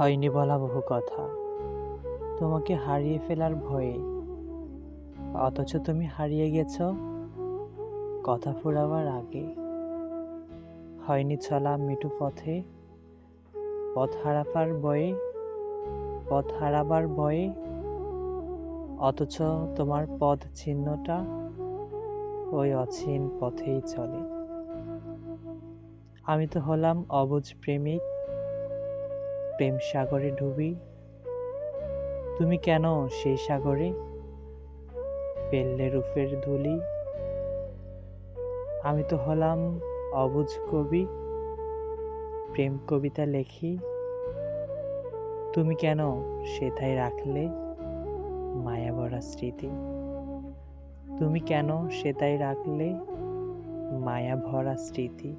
হয়নি বলা বহু কথা। তোমাকে হারিয়ে ফেলার ভয়ে। অথচ তুমি হারিয়ে গেছ কথা ফুরাবার আগে। হয়নি চলা মিঠু পথে। পথ হারাবার বয়ে। পথ হারাবার ভয়ে অথচ তোমার পথ চিহ্নটা ওই অচিন পথেই চলে। আমি তো হলাম অবুঝ প্রেমিক। প্রেম সাগরে ডুবি। তুমি কেন সেই সাগরে? ফেললে রূপের ধুলি। আমি তো হলাম অবুঝ কবি, প্রেম কবিতা লেখি। তুমি কেন সেথায় রাখলে মায়া ভরা স্মৃতি? তুমি কেন সেটাই রাখলে মায়া ভরা স্মৃতি?